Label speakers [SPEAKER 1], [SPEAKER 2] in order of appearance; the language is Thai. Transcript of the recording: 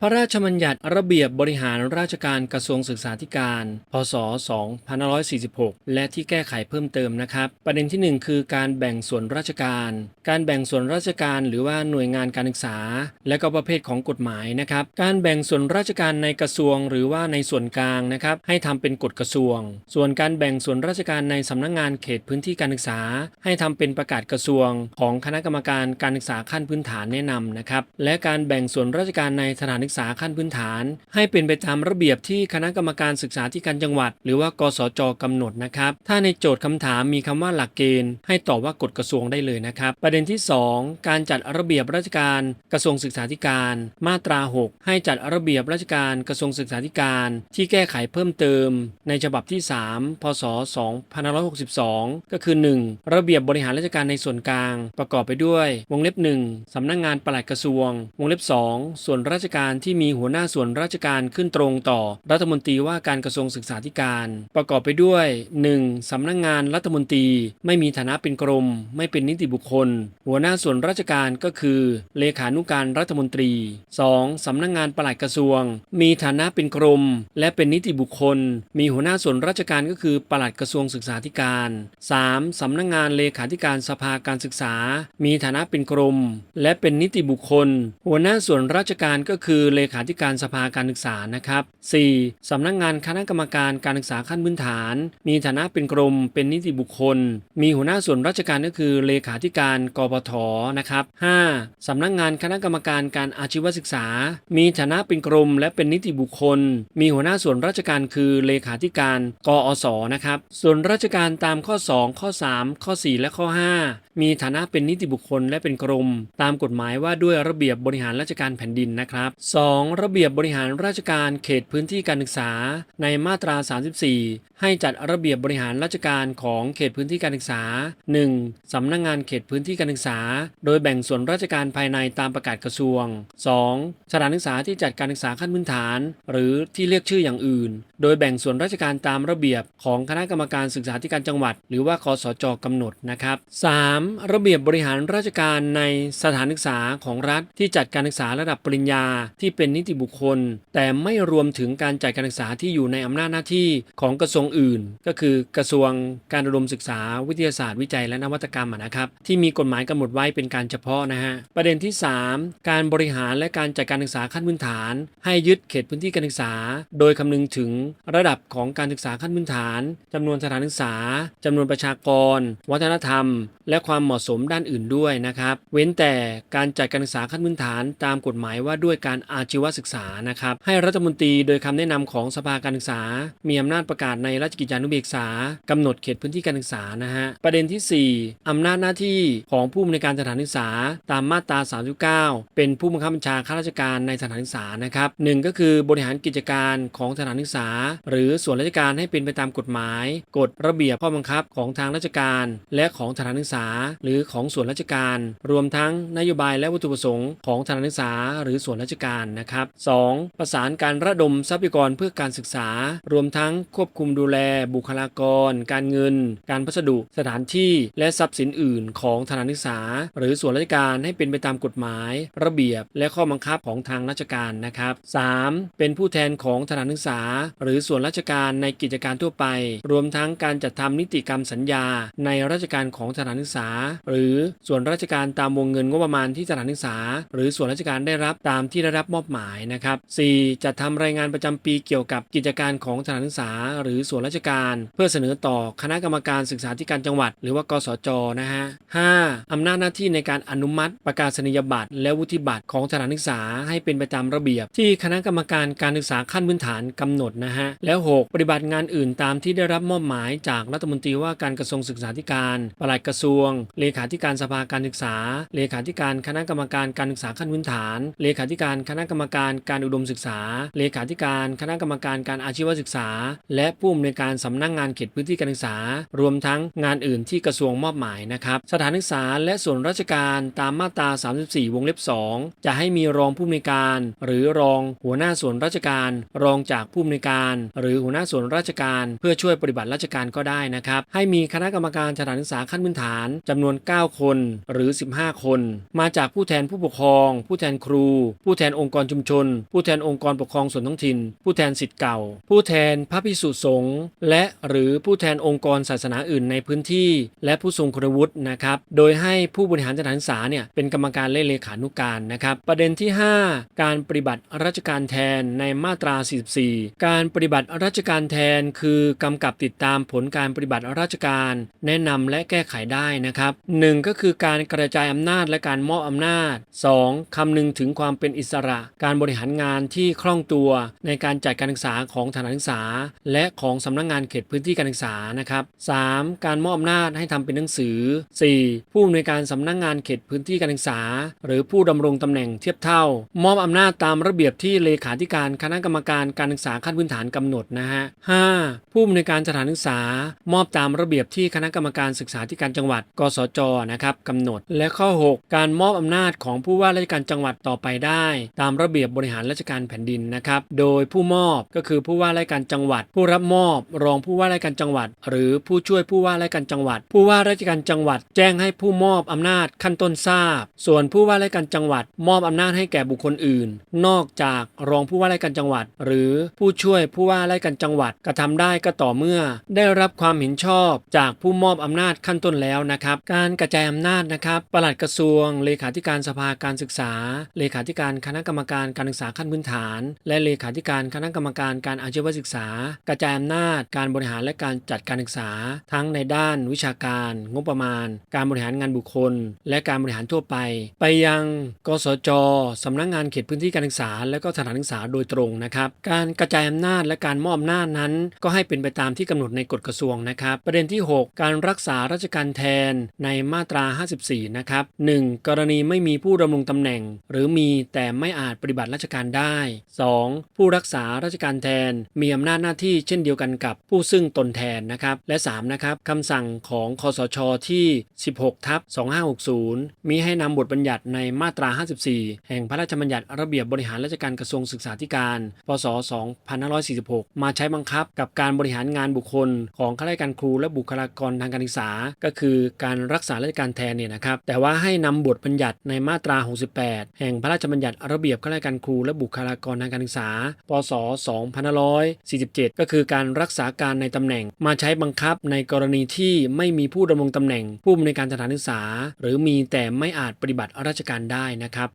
[SPEAKER 1] พระราชบัญญัติระเบียบบริหารราชการกระทรวงศึกษาธิการ พศ 2546 และที่แก้ไขเพิ่มเติมนะครับ ประเด็นที่ 1 คือการแบ่งส่วนราชการ การแบ่งส่วนราชการหรือว่าหน่วยงานการศึกษา และก็ประเภทของกฎหมายนะครับ การแบ่งส่วนราชการในกระทรวงหรือว่าในส่วนกลางนะครับให้ทำเป็นกฎกระทรวง ส่วนการแบ่งส่วนราชการในสำนักงานเขตพื้นที่การศึกษา ให้ทำเป็นประกาศกระทรวง ของคณะกรรมการการศึกษาขั้นพื้นฐานแนะนำนะครับ และการแบ่งส่วนราชการในสถานศึกษาขั้นพื้นฐาน ให้เป็นไปตามระเบียบที่คณะกรรมการศึกษาธิการจังหวัด หรือว่ากสจกำหนดนะครับ ถ้าในโจทย์คำถามมีคำว่าหลักเกณฑ์ ให้ตอบว่ากฎกระทรวงได้เลยนะครับ ประเด็นที่ 2 การจัดระเบียบราชการกระทรวงศึกษาธิการ มาตรา 6 ให้จัดระเบียบราชการกระทรวงศึกษาธิการ ที่แก้ไขเพิ่มเติม ในฉบับที่ 3 พศ 2562 ก็คือ 1. ระเบียบบริหารราชการในส่วนกลาง ประกอบไปด้วย วงเล็บ 1สำนักงานปลัดกระทรวง วงเล็บ 2 ส่วนราชการที่มีหัวหน้าส่วนราชการขึ้นตรงต่อรัฐมนตรีว่าการกระทรวงศึกษาธิการ ประกอบไปด้วย 1. สำนักงานรัฐมนตรี ไม่มีฐานะเป็นกรม ไม่เป็นนิติบุคคล หัวหน้าส่วนราชการก็คือ เลขานุการรัฐมนตรี 2. สำนักงานปลัดกระทรวง มีฐานะเป็นกรม และเป็นนิติบุคคล มีหัวหน้าส่วนราชการก็คือปลัดกระทรวงศึกษาธิการ 3. สำนักงานเลขาธิการสภาการศึกษา มีฐานะเป็นกรม และเป็นนิติบุคคล หัวหน้าส่วนราชการก็คือือเลขาธิการสภาการศึกษานะครับ 4. สำนักงานคณะกรรมการการศึกษาขั้นพื้นฐาน มีฐานะเป็นกรม เป็นนิติบุคคล มีหัวหน้าส่วนราชการก็คือเลขาธิการกปทนะครับ 5. สำนักงานคณะกรรมการการอาชีวศึกษา มีฐานะเป็นกรม และเป็นนิติบุคคล มีหัวหน้าส่วนราชการคือเลขาธิการกอสนะครับส่วนราชการตามข้อ 2 ข้อ 3 ข้อ 4 และข้อ 5 มีฐานะเป็นนิติบุคคลและเป็นกรม ตามกฎหมายว่าด้วยระเบียบบริหารราชการแผ่นดินนะครับ 2. ระเบียบบริหารราชการเขตพื้นที่การศึกษา ในมาตรา 34 ให้จัดระเบียบบริหารราชการของเขตพื้นที่การศึกษา 1. สำนักงานเขตพื้นที่การศึกษา โดยแบ่งส่วนราชการภายในตามประกาศกระทรวง 2. สถานศึกษาที่จัดการศึกษาขั้นพื้นฐาน หรือที่เรียกชื่ออย่างอื่น โดยแบ่งส่วนราชการตามระเบียบของคณะกรรมการศึกษาธิการจังหวัด หรือว่าคสจกำหนดนะครับ 3. ระเบียบบริหารราชการในสถานศึกษาของรัฐที่จัดการศึกษาระดับปริญญาที่ที่เป็นนิติบุคคล แต่ไม่รวมถึงการจัดการศึกษาที่อยู่ในอำนาจหน้าที่ของกระทรวงอื่น ก็คือกระทรวงการอุดมศึกษา วิทยาศาสตร์วิจัยและนวัตกรรมนะครับที่มีกฎหมายกำหนดไว้เป็นการเฉพาะนะฮะประเด็นที่ 3 การบริหารและการจัดการศึกษาขั้นพื้นฐาน ให้ยึดเขตพื้นที่การศึกษา โดยคำนึงถึงระดับของการศึกษาขั้นพื้นฐานจำนวนสถานศึกษาจำนวนประชากร วัฒนธรรม และความเหมาะสมด้านอื่นด้วยนะครับ เว้นแต่การจัดการศึกษาขั้นพื้นฐานตามกฎหมายว่าด้วยการอาชีวศึกษานะครับให้รัฐมนตรีโดยคำแนะนำของสภาการศึกษา มีอำนาจประกาศในราชกิจจานุเบกษากำหนดเขตพื้นที่การศึกษานะฮะประเด็นที่ 4อำนาจหน้าที่ของผู้อำนวยการสถานศึกษา ตามมาตรา 39 เป็นผู้บังคับบัญชาข้าราชการในสถานศึกษานะครับหนึ่งก็คือบริหารกิจการของสถานศึกษา หรือส่วนราชการให้เป็นไปตามกฎหมาย กฎระเบียบข้อบังคับของทางราชการ และของสถานศึกษา หรือของส่วนราชการ รวมทั้งนโยบายและวัตถุประสงค์ของสถานศึกษา หรือส่วนราชการนะครับ 2. ประสานการระดมทรัพยากรเพื่อการศึกษา รวมทั้งควบคุมดูแล บุคลากร การเงิน การพัสดุ สถานที่ และทรัพย์สินอื่น ของสถานศึกษา หรือส่วนราชการให้เป็นไปตามกฎหมาย ระเบียบ และข้อบังคับของทางราชการนะครับ 3. เป็นผู้แทนของสถานศึกษา หรือส่วนราชการในกิจการทั่วไป รวมทั้งการจัดทำนิติกรรมสัญญา ในราชการของสถานศึกษา หรือส่วนราชการตามวงเงินงบประมาณที่สถานศึกษา หรือส่วนราชการได้รับตามที่ได้รับมอบหมายนะครับ 4. จัดทำรายงานประจำปีเกี่ยวกับกิจการของสถานศึกษา หรือส่วนราชการ เพื่อเสนอต่อคณะกรรมการศึกษาธิการจังหวัด หรือว่ากสจนะฮะ 5. อำนาจหน้าที่ในการอนุมัติ ประกาศนียบัตร และวุฒิบัตรของสถานศึกษาให้เป็นไปตามระเบียบ ที่คณะกรรมการการศึกษาขั้นพื้นฐานกำหนดนะฮะ แล้ว 6. ปฏิบัติงานอื่นตามที่ได้รับมอบหมายจากรัฐมนตรีว่าการกระทรวงศึกษาธิการปลัดกระทรวง เลขาธิการสภาการศึกษา เลขาธิการคณะกรรมการการศึกษาขั้นพื้นฐาน เลขาธิการคณะณะกรรมการการอุดมศึกษา เลขาธิการคณะกรรมการการอาชีวศึกษา และผู้อำนวยการสำนักงงานเขตพื้นที่การศึกษา รวมทั้งงานอื่นที่กระทรวงมอบหมายนะครับสถานศึกษาและส่วนราชการตามมาตรา 34 วงเล็บ 2 จะให้มีรองผู้อำนวยการ หรือรองหัวหน้าส่วนราชการ รองจากผู้อำนวยการ หรือหัวหน้าส่วนราชการ เพื่อช่วยปฏิบัติราชการก็ได้นะครับ ให้มีคณะกรรมการสถานศึกษาขั้นพื้นฐานจำนวน 9 คนหรือ 15 คน มาจากผู้แทนผู้ปกครอง ผู้แทนครู ผู้แทนองค์องค์กรชุมชน ผู้แทนองค์กรปกครองส่วนท้องถิ่น ผู้แทนสิทธิ์เก่า ผู้แทนพระภิกษุสงฆ์และหรือผู้แทนองค์กรศาสนาอื่นในพื้นที่ และผู้ทรงคุณวุฒินะครับโดยให้ผู้บริหารสถานศึกษาเนี่ยเป็นกรรมการและเลขานุการนะครับประเด็นที่ 5 การปฏิบัติราชการแทนในมาตรา 44 การปฏิบัติราชการแทน คือกำกับติดตามผลการปฏิบัติราชการ แนะนำและแก้ไขได้นะครับ 1. ก็คือการกระจายอำนาจและการมอบอำนาจ 2. คำนึงถึงความเป็นอิสระการบริหารงานที่คล่องตัวในการจัดการศึกษาของสถานศึกษา และของสำนักงานเขตพื้นที่การศึกษานะครับ 3. การมอบอำนาจให้ทำเป็นหนังสือ 4. ผู้อำนวยการสำนักงานเขตพื้นที่การศึกษา หรือผู้ดำรงตำแหน่งเทียบเท่า มอบอำนาจตามระเบียบที่เลขาธิการคณะกรรมการการศึกษาขั้นพื้นฐานกำหนดนะฮะ 5. ผู้อำนวยการสถานศึกษา มอบตามระเบียบที่คณะกรรมการศึกษาธิการจังหวัด กสจนะครับกำหนด และข้อ 6 การมอบอำนาจของผู้ว่าราชการจังหวัดต่อไปได้ตามามระเบียบบริหารราชการแผ่นดินนะครับ โดยผู้มอบก็คือผู้ว่าราชการจังหวัด ผู้รับมอบ รองผู้ว่าราชการจังหวัด หรือผู้ช่วยผู้ว่าราชการจังหวัด ผู้ว่าราชการจังหวัด แจ้งให้ผู้มอบอำนาจขั้นต้นทราบ ส่วนผู้ว่าราชการจังหวัด มอบอำนาจให้แก่บุคคลอื่น นอกจากรองผู้ว่าราชการจังหวัด หรือผู้ช่วยผู้ว่าราชการจังหวัดกระทำได้ก็ต่อเมื่อ ได้รับความเห็นชอบจากผู้มอบอำนาจขั้นต้นแล้วนะครับ การกระจายอำนาจนะครับปลัดกระทรวง เลขาธิการสภาการศึกษา เลขาธิการคณะกรรมการการศึกษาขั้นพื้นฐาน และเลขาธิการคณะกรรมการการอาชีวศึกษา กระจายอำนาจ การบริหารและการจัดการศึกษา ทั้งในด้านวิชาการ งบประมาณ การบริหารงานบุคคล และการบริหารทั่วไป ไปยัง กสจสำนักงานเขตพื้นที่การศึกษา และก็สถานศึกษาโดยตรงนะครับ การกระจายอำนาจและการมอบอำนาจนั้น ก็ให้เป็นไปตามที่กำหนดในกฎกระทรวงนะครับ ประเด็นที่ 6 การรักษาราชการแทนในมาตรา 54 นะครับ 1. กรณีไม่มีผู้ดำรงตำแหน่ง หรือมีแต่ไม่อาจปฏิบัติราชการได้ 2. ผู้รักษาราชการแทน มีอำนาจหน้าที่เช่นเดียวกันกับผู้ซึ่งตนแทนนะครับและ 3. นะครับคำสั่งของคอสชที่ 16ทับ2560 มีให้นำบทบัญญัติในมาตรา 54 แห่งพระราชบัญญัติระเบียบบริหารราชการกระทรวงศึกษาธิการ พศ 2546 มาใช้บังคับกับการบริหารงานบุคคล ของข้าราชการครูและบุคลากรทางการศึกษา ก็คือการรักษาราชการแทนเนี่ยนะครับแต่ว่าให้นำบทบัญญัติในมาตรา 68 แห่งพระราชบัญญัติระเบียบข้าราชการครูและบุคลากรทางการศึกษา พศ 2547 ก็คือการรักษาการในตำแหน่ง มาใช้บังคับในกรณีที่ไม่มีผู้ดำรงตำแหน่ง ผู้อำนวยการสถานศึกษา หรือมีแต่ไม่อาจปฏิบัติราชการได้นะครับ